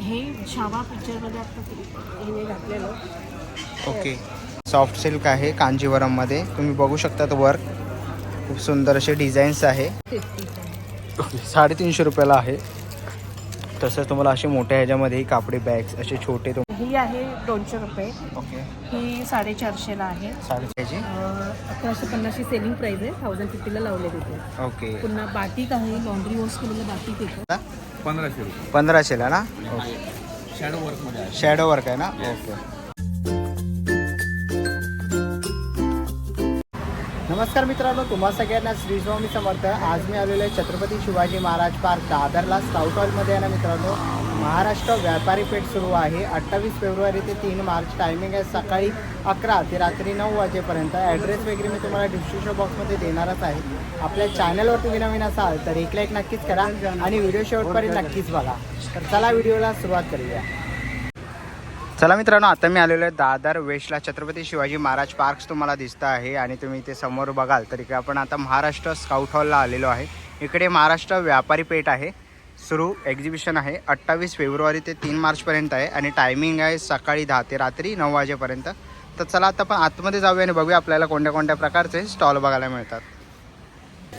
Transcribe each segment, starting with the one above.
हे छावा पिक्चरमध्ये आता हे घातलेलं. ओके. सॉफ्ट सिल्क आहे कांजीवरममध्ये. तुम्ही बघू शकतात वर खूप सुंदर असे डिझाईन्स आहे. साडेतीनशे रुपयाला आहे. तसंच तुम्हाला असे मोठ्या ह्याच्यामध्ये कापडी बॅग्स असे छोटे तुम ही आहे दोनशे रुपये. ओके. ही साडेचारशेला आहे. साडेचारशे अकराशे पन्नासची सेलिंग प्राईस आहे. थाउजंड फिफ्टीला लावले तिथे ओके. पुन्हा बाटिक आहे लॉन्ड्री वॉश केलेलं बाटिक येतं पंधराशे रुपये. पंधराशेला ना? ओके शॅडो वर्कमध्ये शॅडो वर्क आहे ना? ओके नमस्कार मित्रांनो तुम्हा सगळ्यांना श्री स्वामी समर्थ. आज मी आलेलो आहे छत्रपती शिवाजी महाराज पार्क दादरला साऊथ हॉलमध्ये आहे ना मित्रांनो. महाराष्ट्र व्यापारी पेठ सुरू आहे. अठ्ठावीस फेब्रुवारी ते तीन मार्च टायमिंग आहे. सकाळी अकरा ते रात्री नऊ वाजेपर्यंत. ॲड्रेस वगैरे मी तुम्हाला डिस्क्रिप्शन बॉक्समध्ये देणारच आहे. आपल्या चॅनलवर तुम्ही नवीन असाल तर एक लाईक नक्कीच करा आणि व्हिडिओ शेवटपर्यंत नक्कीच बघा. तर चला व्हिडिओला सुरुवात करूया. चला मित्रांनो आता मी आलेलो आहे दादर वेस्टला. छत्रपती शिवाजी महाराज पार्क्स तुम्हाला दिसत आहे आणि तुम्ही इथे समोर बघाल तर इकडे आपण आता महाराष्ट्र स्काउट हॉलला आलेलो आहे. इकडे महाराष्ट्र व्यापारी पेठ आहे. सुरू एक्झिबिशन आहे. अठ्ठावीस फेब्रुवारी ते तीन मार्चपर्यंत आहे आणि टायमिंग आहे सकाळी दहा ते रात्री नऊ वाजेपर्यंत. तर चला आता आपण आतमध्ये जाऊया आणि बघूया आपल्याला कोणत्या कोणत्या प्रकारचे स्टॉल बघायला मिळतात.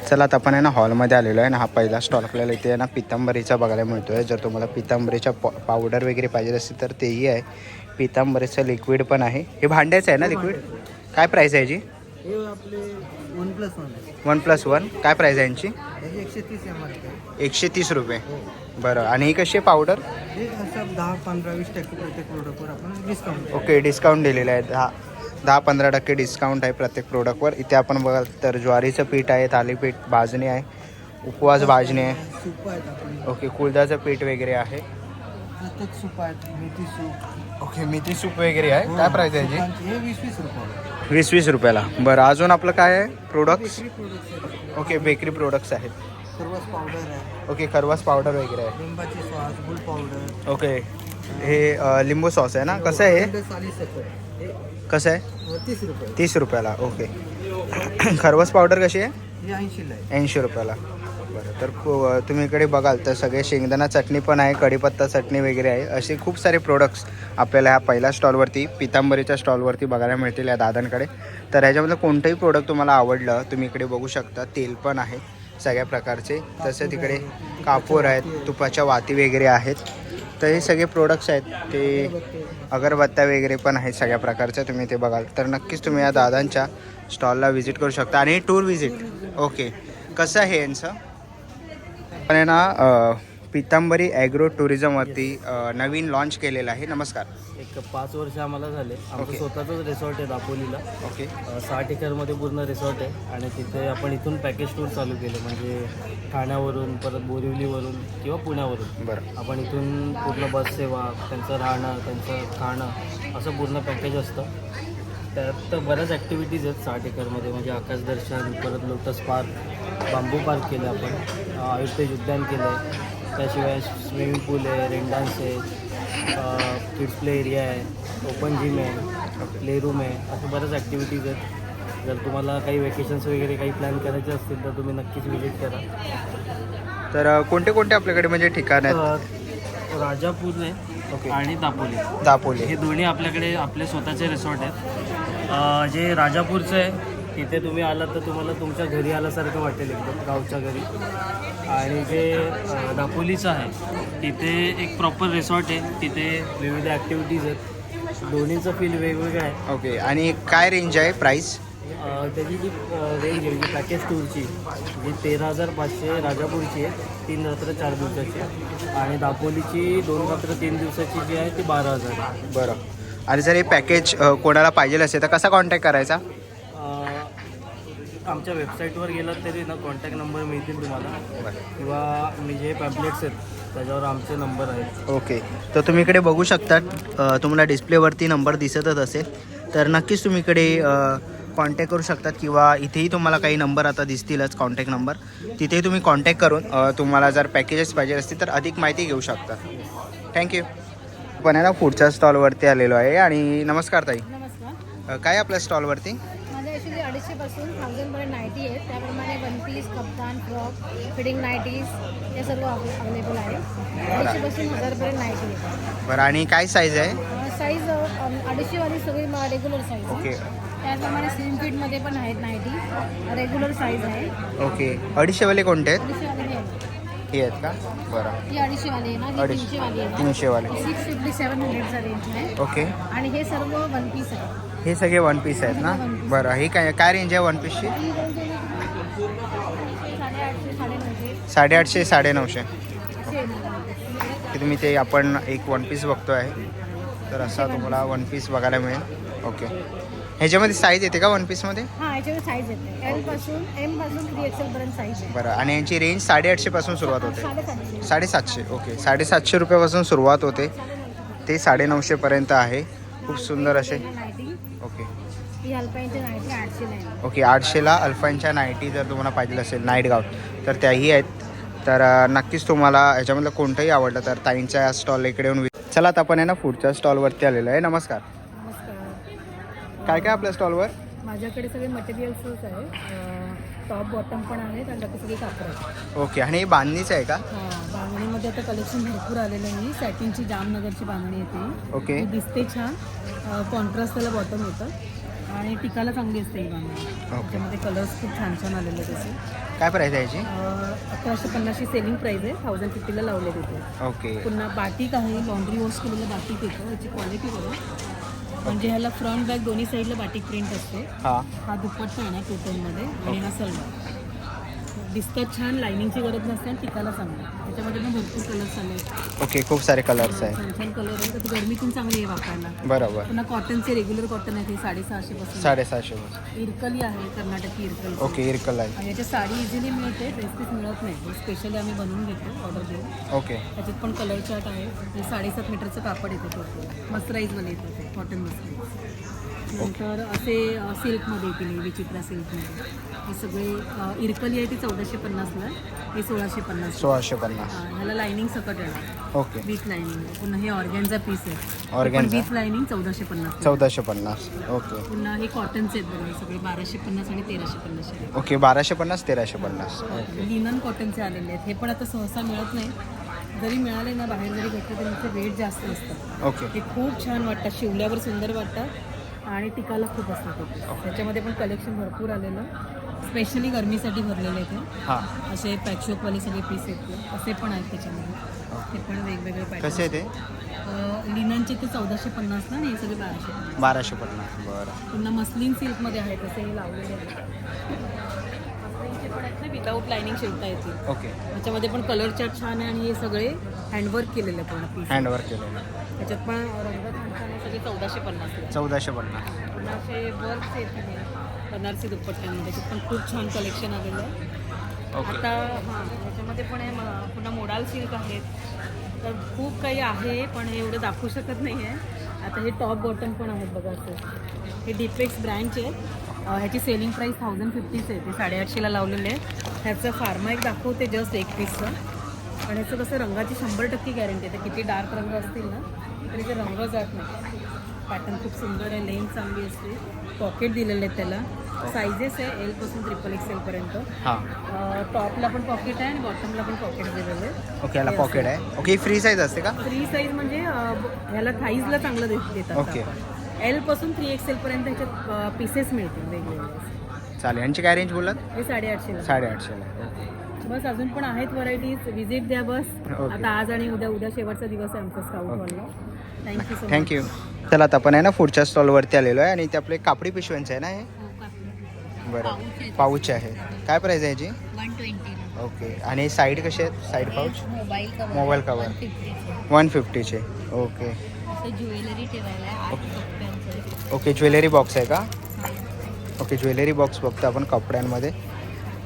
चला आता आपण आहे ना हॉलमध्ये आलेलो आहे ना हा पहिला स्टॉल आपल्याला इथे आहे ना पितांबरीचा बघायला मिळतो आहे जर तुम्हाला पितांबरीच्या पा पावडर वगैरे पाहिजे असेल तर तेही आहे. पितांबरीचं लिक्विड पण आहे. हे भांड्याचं आहे ना लिक्विड काय प्राईस आहे याची? हे आपले one plus one one plus one काय प्राईस आहे यांची? एकशे तीस एकशे तीस रुपये. बरं. आणि ही कशी आहे पावडर? हे दहा पंधरा वीस टक्के प्रत्येक प्रोडक्टवर आपण डिस्काउंट ओके डिस्काउंट दिलेलं आहे. दहा दहा पंधरा टक्के डिस्काउंट आहे प्रत्येक प्रोडक्टवर इथे आपण बघाल तर ज्वारीचं पीठ आहे थालीपीठ भाजणी आहे उपवास भाजणी आहे. ओके कुळदाचं पीठ वगैरे आहे. प्रत्येक सूप मेथी सूप. ओके मेथी सूप वगैरे आहे. काय प्राईस आहे हे वीस वीस रुपये वीस वीस रुपयाला. बरं अजून आपलं काय आहे? प्रोडक्ट्स ओके बेकरी प्रोडक्ट्स आहेत. पावडर आहे. ओके खरवास पावडर वगैरे आहे. लिंबाची सॉस गुळ पावडर ओके हे लिंबू सॉस आहे ना? कसं आहे कसं आहे? तीस रुपये तीस रुपयाला ओके. खरवस पावडर कशी आहे? ऐंशीला ऐंशी रुपयाला. बरं तर तुम्ही इकडे बघाल तर सगळे शेंगदाणा चटणी पण आहे कढीपत्ता चटणी वगैरे आहे. असे खूप सारे प्रोडक्ट्स आपल्याला ह्या पहिल्या स्टॉलवरती पितांबरीच्या स्टॉलवरती बघायला मिळतील या दादांकडे. तर ह्याच्यामध्ये कोणतंही प्रोडक्ट तुम्हाला आवडलं तुम्ही इकडे बघू शकता तेल पण आहे सगळ्या प्रकारचे. तसे तिकडे कापूर आहेत तुपाच्या वाती वगैरे आहेत. तर हे सगळे प्रोडक्ट्स आहेत. ते अगरबत्त्या वगैरे पण आहेत सगळ्या प्रकारच्या तुम्ही ते बघाल. तर नक्कीच तुम्ही या दादांच्या स्टॉलला व्हिजिट करू शकता. आणि टूर व्हिजिट ओके कसं आहे यांचं? पण आहे ना पितांबरी ॲग्रो टुरिझमवरती नवीन लॉन्च केलेलं आहे. नमस्कार. एक पाच वर्ष आम्हाला झाले. आमचं ओके. स्वतःचंच रिसॉर्ट आहे दापोलीला. ओके. अ, साठ एकरमध्ये पूर्ण रिसॉर्ट आहे. आणि तिथे आपण इथून पॅकेज टूर चालू केले. म्हणजे ठाण्यावरून परत बोरिवलीवरून किंवा पुण्यावरून. बरं. आपण इथून पूर्ण बस सेवा त्यांचं राहणं त्यांचं खाणं असं पूर्ण पॅकेज असतं. त्यात बऱ्याच ॲक्टिव्हिटीज आहेत साठ एकरमध्ये. म्हणजे आकाशदर्शन परत लोटस पार्क बांबू पार्क केलं आपण. अ, आयुर्वेद उद्यान केलं आहे त्याशिवाय स्विमिंग पूल आहे रेन डान्स आहे किड्स प्ले एरिया आहे ओपन जिम आहे प्ले रूम आहे असं बऱ्याच ॲक्टिव्हिटीज आहेत. जर तुम्हाला काही वेकेशन्स वगैरे काही प्लॅन करायचे असतील तर तुम्ही नक्कीच विजिट करा. तर कोणते कोणते आपल्याकडे म्हणजे ठिकाण आहेत? राजापूर आहे ओके. आणि दापोली. दापोली. हे दोन्ही आपल्याकडे आपले स्वतःचे रिसॉर्ट आहेत. जे राजापूरचं आहे तिथे तुम्ही आलात तर तुम्हाला तुमच्या घरी आल्यासारखं वाटेल एकदम गावच्या घरी. आणि जे दापोलीचं आहे तिथे एक प्रॉपर रिसॉर्ट आहे. तिथे विविध ॲक्टिव्हिटीज आहेत. दोन्हीचं फील वेगवेगळं आहे. ओके आणि काय रेंज आहे प्राईस त्याची जी रेंज आहे जी पॅकेज टूरची जी तेरा हजार पाचशे राजापूरची आहे तीन रात्र चार दिवसाची आणि दापोलीची दोन रात्र तीन दिवसाची जी आहे ती बारा हजार आहे. बरं. आणि जर हे पॅकेज कोणाला पाहिजे असेल तर कसा कॉन्टॅक्ट करायचा? आमच्या वेबसाईटवर गेलात तरी ना कॉन्टॅक्ट नंबर मिळतील तुम्हाला. किंवा मी जे पॅम्पलेट्स आहेत त्याच्यावर आमचे नंबर आहेत. ओके. तर तुम्ही इकडे बघू शकता अ, तुम्हाला डिस्प्लेवरती नंबर दिसतच असेल. तर नक्कीच तुम्ही इकडे कॉन्टॅक्ट करू शकतात किंवा इथेही तुम्हाला काही नंबर आता दिसतीलच कॉन्टॅक्ट नंबर तिथेही तुम्ही कॉन्टॅक्ट करून तुम्हाला जर पॅकेजेस पाहिजे असतील तर अधिक माहिती घेऊ शकता. थँक्यू पण आहे ना पुढच्या स्टॉलवरती आलेलो आहे. आणि नमस्कार ताई. नमस्कार. काय आहे आपल्या स्टॉलवरती माझ्या अडीचशेपासून थाउजंडपर्यंत नाईटी आहेत त्याप्रमाणे one piece kaftan frock fitting nighties हे सर्व अवेलेबल आहे. अडीचशेपासून हजारपर्यंत नाईटी आहे. बरं आणि काय साईज आहे? साईज अडीचशेवाली सगळी रेग्युलर साईज ओके. त्याचप्रमाणे स्लिम फिटमध्ये पण आहेत नाईटी रेग्युलर साईज आहे. ओके. अडीचशेवाले कोणते आहेत? अडीचशेवाली आहे हे आहेत का? बरं. ही अडीचशेवाली आहे ना अडीचशे. तीनशेवाली आहे ना? तीनशेवाले. सिक्स फिफ्टी सेवन हंड्रेडचा रेंज आहे. ओके. आणि हे सर्व वन पीस आहे. हे सगळे वन पीस आहेत ना? बरं हे काय काय रेंज आहे वन पीसची ही रेंज आहे साडेआठशे साडेनऊशे साडेआठशे साडेनऊशे. तुम्ही ते आपण एक वन पीस बघतो आहे तर असा तुम्हाला वन पीस बघायला मिळेल. ओके ह्याच्यामध्ये साईज येते का वन पीसमध्ये हा बरं. आणि यांची रेंज साडेआठशेपासून सुरुवात होते. साडेसातशे. ओके साडेसातशे रुपयापासून सुरुवात होते. ते साडेनऊशेपर्यंत आहे. खूप सुंदर असे. ओके ओके आठशेला अल्फांच्या नाईटी जर तुम्हाला पाहिजे असेल नाईट गाऊन तर त्याही आहेत. तर नक्कीच तुम्हाला याच्यामधलं कोणतंही आवडलं तर ताईंच्या या स्टॉल इकडे येऊन चला आता आपण आहे ना पुढच्या स्टॉलवरती आलेलो आहे. नमस्कार. नमस्कार. काय काय आपल्या स्टॉलवर माझ्याकडे सगळे मटेरियल्सच आहे. टॉप बॉटम पण आहेत आणि बाकी सगळे कापड ओके आणि हे बांधणीच आहे का? हां बांगणीमध्ये आता कलेक्शन भरपूर आलेलं आहे. सॅटिनची जामनगरची बांगणी येते. ओके. दिसते छान. कॉन्ट्रास्ट त्याला बॉटम येतं. आणि टिकाला चांगली असते ही त्याच्यामध्ये कलर्स खूप छान छान आलेले तसे काय प्राईस आहे याची? अकराशे पन्नासची सेलिंग प्राईस आहे. थाउजंड फिफ्टीला लावले तिथे ओके. पुन्हा बाटिक आहे लॉन्ड्री वॉश केलेलं बाटिक येतं याची क्वालिटी बघा. म्हणजे ह्याला फ्रंट बॅक दोन्ही साईडला बाटिक प्रिंट असते. हां. हा दुपट्टा आहे टोटलमध्ये आणि हा सलवार. दिसतात छान लाइनिंगची गरज नसते आणि टिकाला चांगलं त्याच्यामध्ये पण भरपूर कलर्स आले आहेत. ओके खूप सारे कलर्स आहेत. छान छान कलर आहे तर ते गरमीतून चांगली आहे वापरायला. बरोबर. पुन्हा कॉटनचे रेग्युलर कॉटन आहे ते साडेसहाशे पासून. साडेसहाशे पासून. इरकली आहे कर्नाटकी इरकली. ओके इरकल आहे. आणि याची साडी इझिली मिळते ड्रेस पीस मिळत नाही. स्पेशली आम्ही बनवून घेतो ऑर्डर देऊन. ओके त्याच्यात पण कलर चार्ट आहे. हे साडेसात मीटरचं कापड येतं टोटल मस्टराईजमध्ये येतं ते कॉटन मस्टराईज नंतर असे सिल्कमध्ये येतील विचित्रा सिल्कमध्ये. हे सगळे इरकली आहे ती चौदाशे पन्नासला हे सोळाशे पन्नास सोळाशे पन्नास. ह्याला लाइनिंग सकट येणार. ओके. विथ लाइनिंग पुन्हा हे ऑर्गॅन्झा पीस आहे. Organza. विथ लाइनिंग चौदाशे पन्नास चौदाशे पन्नास. ओके. पुन्हा हे कॉटनचे आहेत बघा सगळे बाराशे पन्नास आणि तेराशे पन्नासचे ओके बाराशे पन्नास तेराशे पन्नास. लिनन कॉटनचे आलेले आहेत. हे पण आता सहसा मिळत नाही. जरी मिळाले ना बाहेर जरी घेतलं तरी त्याचे वेट जास्त असतं ओके. हे खूप छान वाटतात. शिवल्यावर सुंदर वाटतात. आणि टिकाला खूप असतात ते. त्याच्यामध्ये पण कलेक्शन भरपूर आलेलं. स्पेशली गरमीसाठी भरलेले आहेत. हां. असे पॅचवर्कवाले सगळे पीस आहेत असे पण आहेत त्याच्यामध्ये. ते पण वेगवेगळे कसे पॅटर्न ते? लिननचे ते चौदाशे पन्नासला आणि हे सगळे बाराशे. पन्नास. बाराशे पन्नास. बरं. पुन्हा मस्लिन सिल्कमध्ये आहेत असे हे लावलेले आहेत. पण आहेत ना विदाऊट लाइनिंग शिवता येतील. ओके त्याच्यामध्ये पण कलर चार्ट छान आहे आणि हे सगळे हँडवर्क केलेले पीस हँडवर्क केलेलं. त्याच्यात पण रंग छान छान आहे सगळे चौदाशे पन्नास चौदाशे पन्नास. असे वर्क्स येतील बनारसी दुपट्ट्यांमध्ये त्याच्यात पण खूप छान कलेक्शन आलेलं आहे. ओके आता हां त्याच्यामध्ये पण आहे म- पुन्हा मोडाल सिल्क आहेत. तर खूप काही आहे पण हे एवढं दाखवू शकत नाही आहे आता हे टॉप बॉटम पण आहेत बघा असं. हे डिपेक्स ब्रँडचे आहेत. ह्याची सेलिंग प्राईस थाउजंड फिफ्टीच आहे. ते साडेआठशेला लावलेले आहे ह्याचं फार्मा एक दाखवते जस्ट एक पीसचं पण ह्याचं कसं रंगाची शंभर टक्के गॅरंटी आहे. ते किती डार्क रंग असतील ना तरी ते रंग जात नाही. पॅटर्न खूप सुंदर आहे लेंथ चांगली असते. पॉकेट दिलेले आहेत त्याला. सायझेस आहे एलपासून ट्रिपल एक्सेलपर्यंत हां. टॉपला पण पॉकेट आहे आणि बॉटमला पण पॉकेट दिलेलं आहे. ओके याला पॉकेट आहे. ओके फ्री साईज असते का? थ्री साईज म्हणजे ह्याला थाईजला चांगलं देतात ओके. एलपासून थ्री एक्सेल पर्यंत ह्याच्यात पीसेस मिळतील वेगवेगळे. चालेल. यांची काय रेंज बोललात? हे साडेआठशेला साडेआठशेला बस अजून पण आहेत व्हरायटीज विजिट द्या बस. ओके. आता आज आणि उद्या उद्या शेवटचा दिवस आहे आमचा स्काउट हॉलला thank you so much thank you चला आता आपण आहे ना पुढच्या स्टॉलवरती आलेलो आहे आणि ते आपले कापडी पिशव्यांचे आहे ना हे? बरं. पाऊच आहे. काय प्राईस आहे याची? वन ट्वेंटीला ओके. आणि साईड कसे आहेत? Side pouch mobile cover mobile one फिफ्टीचे okay. असं ज्वेलरी ठेवायला आहे. आठ कप्प्यांचं ओके ज्वेलरी बॉक्स आहे का? ओके ज्वेलरी बॉक्स बघतो आपण कपड्यांमध्ये.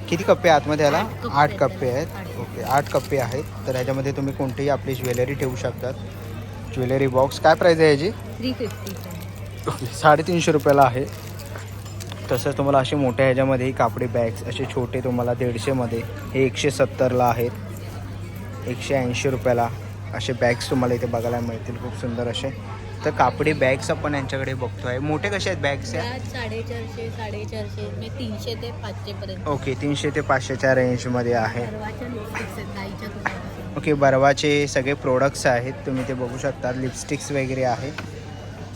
किती कप्पे आतमध्ये याला? आठ कप्पे आहेत. ओके आठ कप्पे आहेत. तर ह्याच्यामध्ये तुम्ही कोणतीही आपली ज्वेलरी ठेवू शकतात. ज्वेलरी बॉक्स काय प्राईज आहे याची? थ्री फिफ्टीचं ओके साडेतीनशे रुपयाला आहे. तसंच तुम्हाला असे मोठ्या ह्याच्यामध्ये कापडी बॅग्स असे छोटे तुम्हाला दीडशेमध्ये हे एकशे सत्तरला आहेत. एकशे ऐंशी रुपयाला असे बॅग्स तुम्हाला इथे बघायला मिळतील. खूप सुंदर असे. तर कापडी बॅग्स आपण यांच्याकडे बघतो आहे. मोठे कसे आहेत बॅग्स या? साडेचारशे साडेचारशे म्हणजे तीनशे ते पाचशे पर्यंत. ओके तीनशे ते पाचशेच्या रेंजमध्ये आहे. आहेत ओके बर्वाचे सगळे प्रोडक्ट्स आहेत. तुम्ही ते बघू शकता लिपस्टिक्स वगैरे आहे.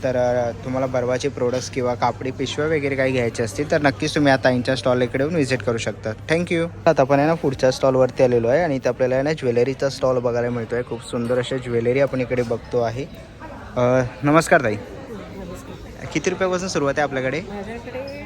तर तुम्हाला बर्वाचे प्रोडक्ट्स किंवा कापडी पिशव्या वगैरे काही घ्यायचे असतील तर नक्कीच तुम्ही आता यांच्या स्टॉल इकडे येऊन व्हिजिट करू शकता थँक्यू आता आपण आहे ना पुढच्या स्टॉलवरती आलेलो आहे आणि इथे आपल्याला आहे ना ज्वेलरीचा स्टॉल बघायला मिळतो आहे खूप सुंदर अशा ज्वेलरी आपण इकडे बघतो आहे. नमस्कार ताई. किती रुपयापासून सुरुवात आहे आपल्याकडे? माझ्याकडे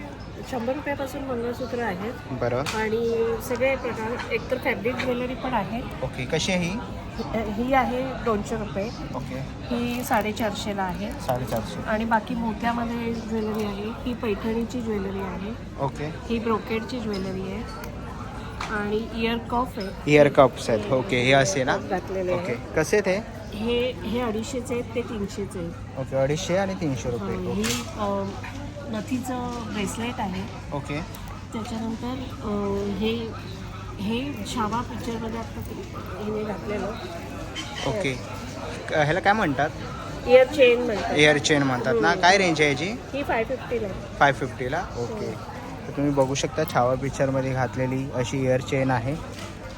शंभर रुपयापासून मंगळसूत्र आहेत. बरं. आणि सगळे प्रकार एकतर फॅब्रिक ज्वेलरी पण आहे. ओके कशी आहे ही? ही आहे दोनशे रुपये. ओके. ही साडेचारशेला आहे. साडेचारशे. आणि बाकी मोत्यामध्ये ज्वेलरी आहे. ही पैठणीची ज्वेलरी आहे. ओके. ही ब्रोकेडची ज्वेलरी आहे. आणि इयर कॉफ आहे. इयर कप्स आहेत. ओके हे असे ना? घातलेले ओके. कसे आहेत हे हे हे अडीचशेचे आहेत ते तीनशेचे आहेत. ओके अडीचशे आणि तीनशे रुपये. अं, ही अं, नथीचं ब्रेसलेट आहे. ओके. त्याच्यानंतर अं, हे हे छावा पिक्चरमध्ये आता हिने घातलेलं. ओके. क- ह्याला काय म्हणतात? इयर चेन म्हणतात. एअर चेन म्हणतात ना? काय रेंज आहे याची? ही फाय फिफ्टीला आहे फाय फिफ्टीला ओके. तर तुम्ही बघू शकता छावा पिक्चरमध्ये घातलेली अशी इयर चेन आहे.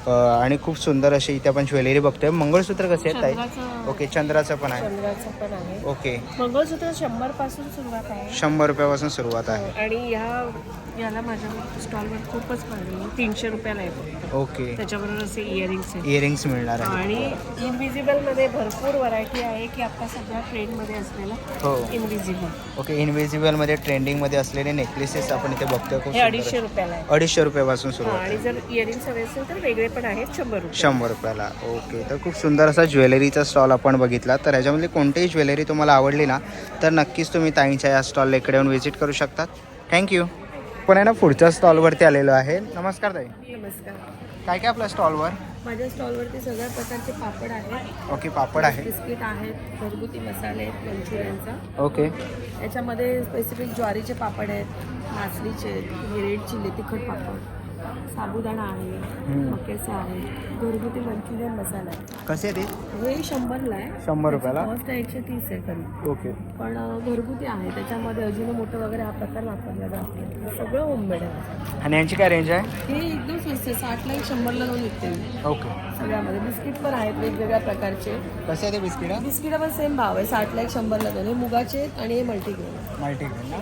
आणि खूप सुंदर अशी इथे आपण ज्वेलरी बघतोय. मंगळसूत्र कसे आहेत ताई? चंद्राचं ओके चंद्राचं पण आहे. चंद्राचं पण आहे. ओके. मंगळसूत्र शंभरपासून सुरुवात आहे. शंभर रुपयापासून सुरुवात आहे. आणि ह्या याला माझ्या स्टॉलवर खूपच आहे. तीनशे रुपयाला आहे ओके. त्याच्याबरोबर असे इयरिंग्स आहेत. इयरिंग्स मिळणार आहे आणि इनविजिबलमध्ये भरपूर व्हरायटी आहे की आता सध्या ट्रेंडमध्ये असलेलं हो. इनविजिबल ओके इनविजिबलमध्ये ट्रेंडिंगमध्ये असलेले नेकलेसेस आपण इथे बघतोय. खूप हे सुंदर अडीचशे. रुपयाला आहे. अडीचशे रुपयापासून हा, सुरुवात आणि जर इयरिंग्स हवे असेल तर वेगळे पण आहेत शंभर शंभर रुपयाला. ओके तर खूप सुंदर असा ज्वेलरीचा स्टॉल आपण बघितला. तर ह्याच्यामधली कोणतीही ज्वेलरी तुम्हाला आवडली ना तर नक्कीच तुम्ही ताईंच्या या स्टॉलला इकडे येऊन व्हिजिट करू शकतात थँक्यू पण आहे ना पुढच्या स्टॉलवरती आलेलो आहे. नमस्कार ताई. नमस्कार. काय काय आपल्या स्टॉलवर? माझ्या स्टॉलवरती सगळ्या प्रकारचे पापड आहेत. ओके पापड आहे. बिस्किट आहेत घरगुती मसाले आहेत मंचुरियनचा. ओके. याच्यामध्ये स्पेसिफिक ज्वारीचे पापड आहेत नाचणीचे रेड चिल्ली तिखट पापड. साबुदाणा आहे. मक्याचे आहे घरगुती मंचुरियन मसाला आहे. कसे ते? हे शंभरला आहे. शंभर रुपयाला? आहे एकशे तीस आहे खरी ओके. पण घरगुती आहे. त्याच्यामध्ये अजून मोठं वगैरे हा प्रकार वापरला जातो सगळं होममेड आहे. आणि यांची काय रेंज आहे? हे एकदम स्वस्त आहे. साठला एक शंभरला दोन विकते ओके. सगळ्यामध्ये. बिस्किट पण आहेत वेगवेगळ्या प्रकारचे. कसे आहे ते बिस्किट? बिस्किट पण सेम भाव आहे. साठला एक शंभरला दोन हे मुगाचे आणि हे मल्टीग्रेन मल्टीग्रेन ना?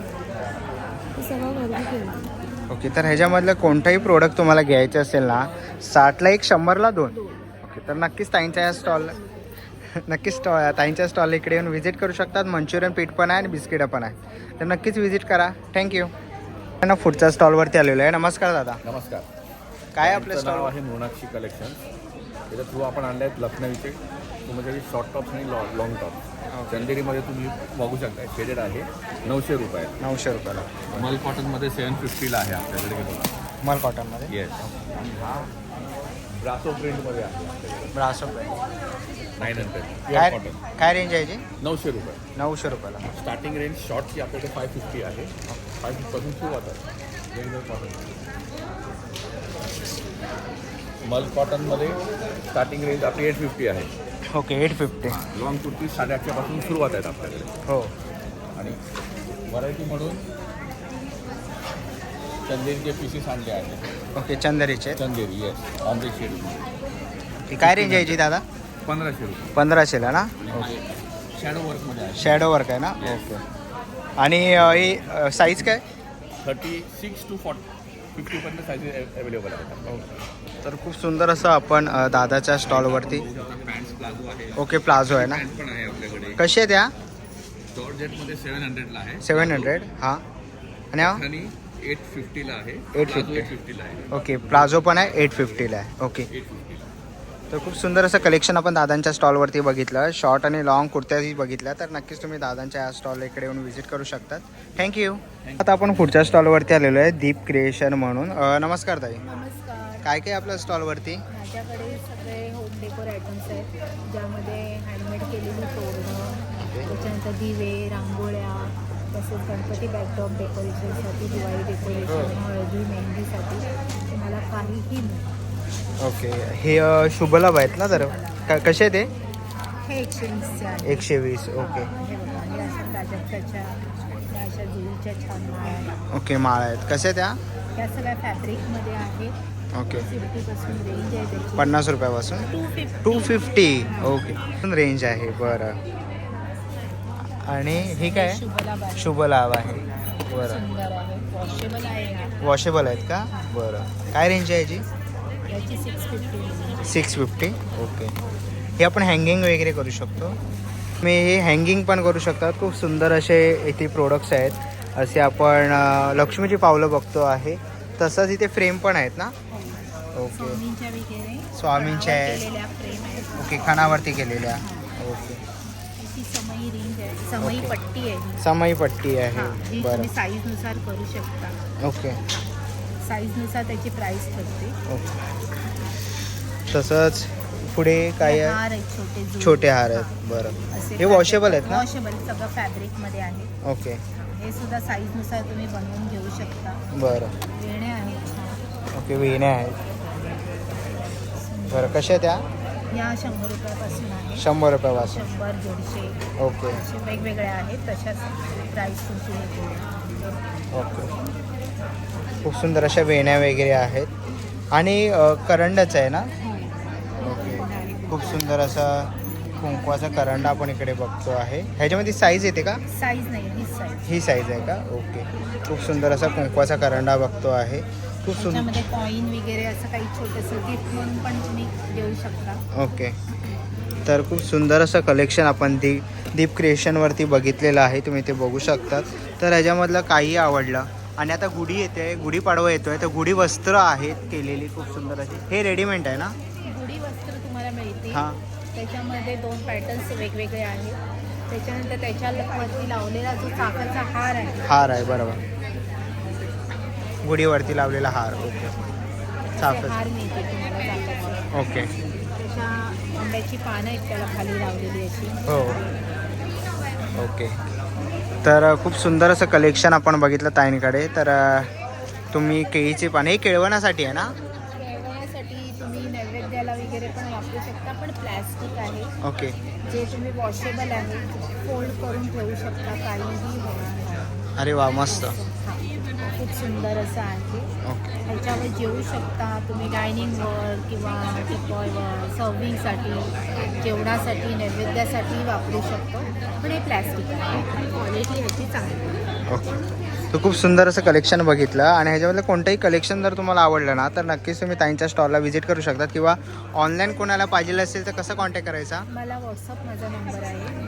हे सगळं घरगुती आहे. ओके तर ह्याच्यामधलं कोणतंही प्रोडक्ट तुम्हाला घ्यायचं असेल ना साठला एक शंभरला दोन. ओके तर नक्कीच ताईंच्या या स्टॉल नक्कीच स्टॉ ताईंच्या स्टॉल इकडे येऊन व्हिजिट करू शकतात. मंचुरियन पीठ पण आहे आणि बिस्किटं पण आहे. तर नक्कीच व्हिजिट करा. थँक्यू ना पुढच्या स्टॉलवरती आलेलो आहे. नमस्कार दादा. नमस्कार. काय आपलं स्टॉल आहे मोनाक्षी कलेक्शन. त्याच्या थ्रू आपण आणले आहेत लखनऊचे म्हणजे शॉर्ट टॉप्स आणि लॉ लॉंग टॉप चंदेरीमध्ये तुम्ही बघू शकता शेडेड आहे. नऊशे रुपये. नऊशे रुपयाला. मल कॉटनमध्ये सेवन फिफ्टीला आहे आपल्याकडे. बघा. मल कॉटनमध्ये येस आणि हा. ब्रासो प्रिंटमध्ये आहे आपल्याकडे. ब्रास रुपये नाईन हंड्रेड काय काय रेंज आहे याची? नऊशे रुपये. नऊशे रुपयाला. स्टार्टिंग रेंज शॉर्टची आपल्याकडे फाय फिफ्टी आहे. फाय फिफ्टीपासून सुरुवात आहे रेग्युलर कॉटन मल कॉटनमध्ये स्टार्टिंग रेंज आपली एट फिफ्टी आहे. Okay eight fifty long kurti साडेआठशेपासून सुरुवात आहेत आपल्याकडे. हो. आणि व्हरायटी म्हणून चंदेरीचे पीसेस आणले आहेत. ओके चंदेरीचे. चंदेरी येस ऑम्ब्रे शेड काय रेंज आहे याची दादा? पंधराशे रुपये. पंधराशेला ना? शॅडो वर्कमध्ये आहे. शॅडो वर्क आहे ना? ओके आणि अ, ही साईज काय? थर्टी सिक्स टू फॉर्टी फिफ्टीपर्यंत साईजेस अवेलेबल आहेत. तर खूप सुंदर असं आपण दादाच्या स्टॉलवरती ओके प्लाझो आहे ना? कशी आहे त्या सेव्हन सेवन हंड्रेडला आहे सेवन हंड्रेड. हां. आणि हा? आणि एट फिफ्टीला आहे. 850. एट फिफ्टीला आहे ओके प्लाझो पण आहे एट फिफ्टीला आहे. ओके. तर खूप सुंदर असं कलेक्शन आपण दादांच्या स्टॉलवरती बघितलं. शॉर्ट आणि लॉंग कुर्त्याही बघितल्या तर नक्कीच तुम्ही दादांच्या या स्टॉल इकडे येऊन व्हिजिट करू शकतात. थँक्यू आता आपण पुढच्या स्टॉलवरती आलेलो आहे दीप क्रिएशन म्हणून. नमस्कार ताई. नमस्कार काय काय आपल्या स्टॉलवरती? माझ्याकडे सगळे होम डेकोर आयटम्स आहेत ज्यामध्ये हँडमेड केलेली तोरणं त्याच्यानंतर दिवे रांगोळ्या तसेच गणपती बॅकड्रॉप डेकोरेशनसाठी दिवाळी डेकोरेशन हळदी मेहंदीसाठी तुम्हाला काहीही मिळेल. ओके. हे शुभलाभ आहेत ना तर क- कसे ते हे? एकशे वीस ओके. हे हे ओके माळ आहेत. कसे त्या? या सगळ्या फॅब्रिकमध्ये आहेत. ओके. पन्नास रुपयापासून? To fifty okay. रेंज आहे बरं. आणि हे काय? शुभ लाभ आहे. बरं. वॉशेबल आहे. वॉशेबल आहेत का? बरं. काय रेंज आहे याची? याची सिक्स फिफ्टी ओके. हे आपण हँगिंग वगैरे करू शकतो. मी हे हँगिंग पण करू शकतात खूप सुंदर असे इथे प्रोडक्ट्स आहेत. असे आपण लक्ष्मीची पावलं बघतो आहे. तसंच इथे फ्रेम पण आहेत ना? ओके. स्वामींच्या आहेत. ओके खणावरती केलेल्या. ओके. समई. पट्टी आहे ही. समई पट्टी आहे. बरं. साईजनुसार करू शकता. ओके. साईजनुसार त्याची प्राइस ठरते. ओके. तसंच पुढे काय आहे? हार आहेत छोटे हार आहेत. बरं. हे washable आहेत ना? वॉशेबल सगळं फॅब्रिकमध्ये आहे. ओके. हे सुद्धा साईजनुसार तुम्ही बनवून घेऊ शकता. बरं. वेण्या आहेत. ओके वेण्या आहेत. बरं कशा त्या या? शंभर रुपयापासून आहे. शंभर रुपयापासून. शंभर दीडशे. ओके. असे वेगवेगळ्या आहेत तशाच प्राइस तुमची वेगळी ओके. खूप सुंदर अशा वेण्या वगैरे आहेत. आणि अ, करंडच आहे ना? ओके. खूप सुंदर असा कुंकवाचा करंडा आपण इकडे बघतो आहे. ह्याच्यामध्ये साईज येते का? साईज नाही ही साईज ही साईज आहे का? ओके. खूप सुंदर असा कुंकवाचा करंडा बघतो आहे. खूप सुंदर त्याच्यामध्ये कॉईन वगैरे असं काही छोटंसं गिफ्ट म्हणून पण तुम्ही देऊ शकता. ओके. तर खूप सुंदर असं कलेक्शन आपण दी दीप क्रिएशनवरती बघितलेलं आहे तुम्ही ते बघू शकतात. तर ह्याच्यामधलं काही आवडलं. आणि आता गुढी येते गुढीपाडवा येतोय. तर गुढी वस्त्र आहेत केलेली खूप सुंदर अशी. हे रेडीमेड आहे ना? गुढी वस्त्र तुम्हाला मिळते हां. त्याच्यामध्ये दोन पॅटर्न्स वेगवेगळे आहेत. त्याच्यानंतर त्याच्या वरती लावलेला जो चाकाचा हार आहे. हार आहे बरोबर. गुढीवरती लावलेला हार. ओके. चाकाचे ओके. त्याच्या आंब्याची पानं आहेत त्याला खाली लावलेली अशी. हो. ओके. तर खूप सुंदर असं कलेक्शन आपण बघितलं ताईंकडे. तर तुम्ही केळीचे पाने हे केळवण्यासाठी आहे ना? खेळवण्यासाठी तुम्ही नैवेद्याला वगैरे पण वापरू शकता पण प्लॅस्टिक आहे. ओके. जे तुम्ही वॉशेबल आहे फोल्ड करून ठेवू शकता काहीही होणार नाही. अरे वा मस्त. खूप सुंदर असं आहे. ह्याच्यावर जेवू शकता तुम्ही डायनिंगवर किंवा टिपॉयवर सर्विंगसाठी जेवणासाठी नैवेद्यासाठी वापरू शकतो. पण हे प्लॅस्टिक आहे. क्वालिटी ह्याची चांगली. ओके. तर खूप सुंदर असं कलेक्शन बघितलं आणि ह्याच्यामधलं कोणतंही कलेक्शन जर तुम्हाला आवडलं ना तर नक्कीच तुम्ही ताईंच्या स्टॉलला व्हिजिट करू शकतात किंवा ऑनलाईन कोणाला पाहिजे असेल तर कसं कॉन्टॅक्ट करायचा? मला व्हॉट्सअप माझा नंबर आहे.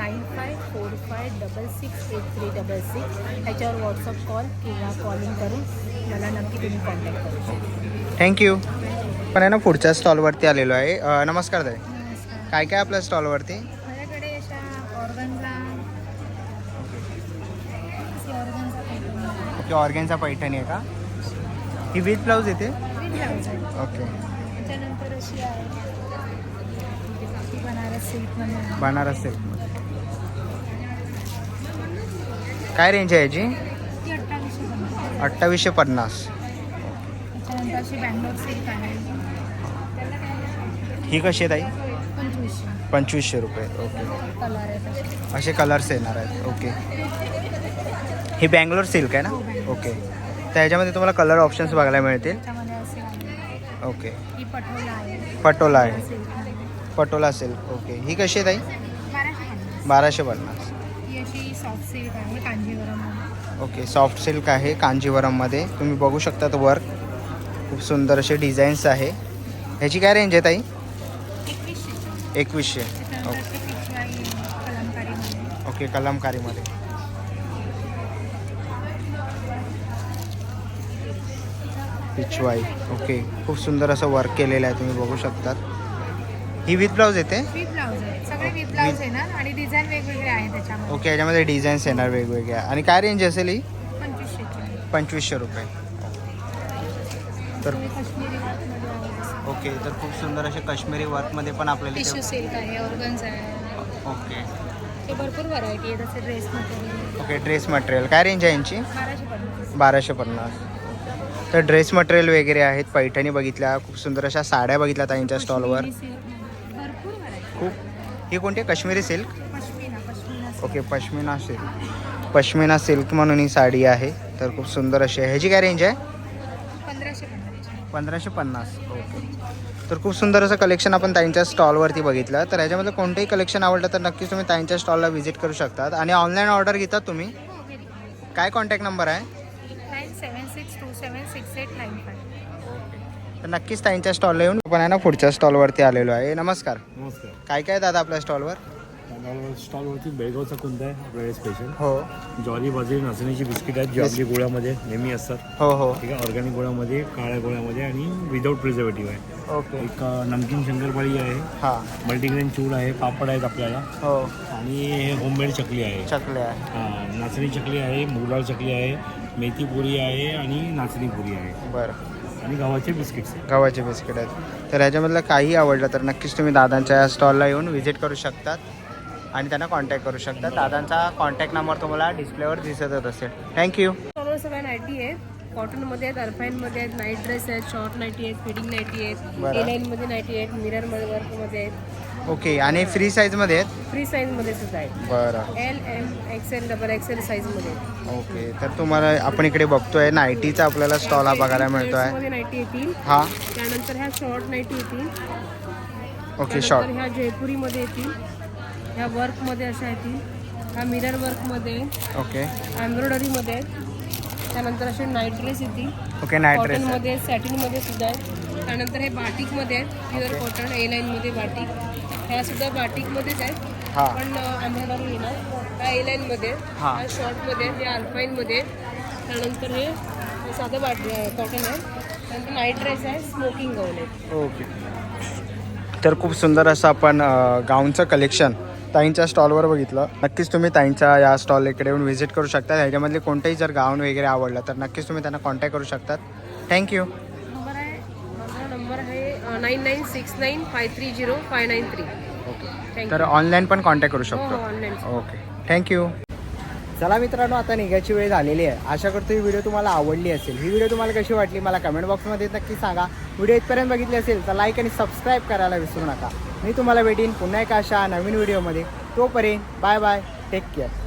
Five double six eight three double six ह्याच्यावर व्हॉट्सअप कॉल किंवा कॉलिंग करून मला नक्की तुम्ही कॉन्टॅक्ट करू शकता. थँक्यू पण आहे ना पुढच्या स्टॉलवरती आलेलो आहे. नमस्कार ताई. नमस्कार. काय काय आपल्या स्टॉलवरती माझ्याकडे अशा ऑर्गनला ऑर्गनचा ओके ऑर्गेनचा पैठणी आहे का? ही विथ ब्लाऊज येते? ओके. त्याच्यानंतर अशी आहे. बनारस आहे. बनारस सिल्क काय रेंज आहे याची? अठ्ठावीसशे पन्नास. ही कशी आहे ताई? पंचवीसशे. रुपये ओके. असे. कलर्स येणार आहेत ओके. ही बँगलोर सिल्क आहे ना? ओके. तर ह्याच्यामध्ये तुम्हाला कलर ऑप्शन्स बघायला मिळतील. ओके. ही पटोला आहे. पटोला आहे. सिल्क आहे. Patola silk okay. ही कशी आहे ताई? बाराशे पन्नास. सिल्क आहे कांजीवरम ओके सॉफ्ट सिल्क आहे कांजीवरममध्ये. तुम्ही बघू शकतात वर्क खूप सुंदर असे डिझाईन्स आहे. ह्याची काय रेंज आहे ताई? एकवीसशे. ओके ओके कलमकारीमध्ये पिचवाई ओके खूप सुंदर असं वर्क केलेलं आहे तुम्ही बघू शकतात. ही विथ ब्लाऊज येते? विथ ब्लाऊज आहे. सगळे विथ ब्लाऊज आहे ना आणि डिझाईन वेगवेगळे आहे त्याच्यामध्ये. ओके याच्यामध्ये डिझाईन्स येणार वेगवेगळ्या. आणि काय रेंज असेल ही? पंचवीसशे रुपये. तर काश्मीरी आहे ओके तर खूप सुंदर असे काश्मीरी वर्कमध्ये पण आपल्याला टिश्यू इथे सिल्क आहे ऑर्गन्स आहे. ओके. ते भरपूर व्हरायटी आहे तसे dress material okay dress material काय रेंज आहे यांची? बाराशे पन्नास. बाराशे पन्नास. तर ड्रेस मटेरियल वगैरे आहेत पैठणी बघितल्या खूप सुंदर अशा साड्या बघितल्या ताईंच्या स्टॉलवर काश्मीरी silk, खूप ही कोणती? Kashmiri silk. Okay pashmina silk pashmina silk म्हणून ही साडी आहे. तर खूप सुंदर अशी आहे. ह्याची काय रेंज आहे? पंधराशे पन्नास पंधराशे पन्नास. ओके तर खूप सुंदर असं कलेक्शन आपण ताईंच्या स्टॉलवरती बघितलं. तर ह्याच्यामध्ये कोणतंही कलेक्शन आवडलं तर नक्कीच तुम्ही ताईंच्या स्टॉलला व्हिजिट करू शकतात. आणि ऑनलाईन ऑर्डर घेतात तुम्ही? काय कॉन्टॅक्ट नंबर आहे? Nine seven six two seven six eight nine five तर नक्कीच ताईंच्या स्टॉलला येऊन आपण आहे ना पुढच्या स्टॉलवरती आलेलो आहे. नमस्कार. नमस्कार. काय काय दादा आपल्या स्टॉलवर स्टॉलवर स्टॉलवरती बेळगावचा कुंद आहे? आपल्याकडे स्पेशल हो. ज्वारी बाजरी नाचणीची बिस्किट आहेत. जी आपली गोळ्यामध्ये नेहमी असतात. हो हो. ठीक आहे ऑर्गॅनिक गोळ्यामध्ये काळ्या गोळ्यामध्ये आणि विदाऊट प्रिझर्वेटिव्ह आहे. ओके. एक नमकीन शंकरपाळी आहे. हां. मल्टीग्रेन चूल आहे पापड आहेत आपल्याला. हो. आणि हे होममेड चकली आहे. चकले आहे. हां नाचणी चकली आहे मुगडाळ चकली आहे मेथी पुरी आहे आणि नाचणी पुरी आहे. बरं. आणि गव्हाचे बिस्किट्स आहे गव्हाचे बिस्किट आहेत. तर ह्याच्यामधलं काही आवडलं तर नक्कीच तुम्ही दादांच्या या स्टॉलला येऊन व्हिजिट करू शकतात आणि त्यांना कॉन्टॅक्ट करू शकतात. दादांचा कॉन्टॅक्ट नंबर तुम्हाला डिस्प्लेवर दिसतच असेल. थँक्यू सगळ्या नाईटी आहेत. कॉटनमध्ये आहेत अल्फाईनमध्ये आहेत नाईट ड्रेस आहेत शॉर्ट नाईटी आहेत फिडिंग नाईटी आहेत बरं. ए लाईनमध्ये नाईटी आहेत मिरर वर्कमध्ये आहेत. ओके आणि फ्री साईजमध्ये आहेत? फ्री साईजमध्ये सुद्धा आहेत. बरं. L M XL double XL साईजमध्ये ओके तर तुम्हाला आपण इकडे बघतोय नाईटीचा आपल्याला स्टॉल हा बघायला मिळतोय. मध्ये नाईटी येतील. हा. त्यानंतर ह्या शॉर्ट नाईटी येतील. ओके त्यानंतर शॉर्ट ह्या जयपुरीमध्ये येतील. ह्या वर्कमध्ये अशा येतील. ह्या मिरर वर्कमध्ये ओके. एम्ब्रॉयडरीमध्ये आहेत. त्यानंतर असे नाईट ड्रेस येतील. ओके नाईट ड्रेस कॉटनमध्ये सॅटिनमध्ये सुद्धा आहेत. त्यानंतर हे बाटिकमध्ये आहेत. प्युअर कॉटन ए लाईनमध्ये बाटिक ह्या सुद्धा बाटिकमध्येच आहेत. हा. पण एम्ब्रॉयडरी येणार. ह्या ए लाईनमध्ये हा. शॉर्टमध्ये हे अल्पाईनमध्ये. आहेत. त्यानंतर हे हे साधं बाट कॉटन आहे. त्यानंतर नाईट ड्रेस आहे स्मोकिंग गाऊन आहे. ओके. तर खूप सुंदर असं आपण अ, गाऊनचं कलेक्शन ताईंच्या स्टॉलवर बघितलं. नक्कीच तुम्ही ताईंच्या या स्टॉल इकडे येऊन व्हिजिट करू शकता. ह्याच्यामधले कोणतेही जर गाऊन वगैरे आवडलं तर नक्कीच तुम्ही त्यांना कॉन्टॅक्ट करू शकतात. थँक्यू नंबर आहे माझा नंबर आहे nine nine six nine five three zero five nine three okay तर ऑनलाईन पण कॉन्टॅक्ट करू शकतो ऑनलाईन ओके थँक्यू चला मित्रांनो आता निघायची वेळ झालेली आहे आशा करतो ही व्हिडिओ तुम्हाला आवडली असेल ही व्हिडिओ तुम्हाला कशी वाटली मला कमेंट बॉक्समध्ये नक्की सांगा व्हिडिओ इथपर्यंत बघितली असेल तर लाईक आणि सबस्क्राईब करायला विसरू नका मी तुम्हाला भेटीन पुन्हा एका अशा नवीन व्हिडिओमध्ये तोपर्यंत बाय बाय टेक केअर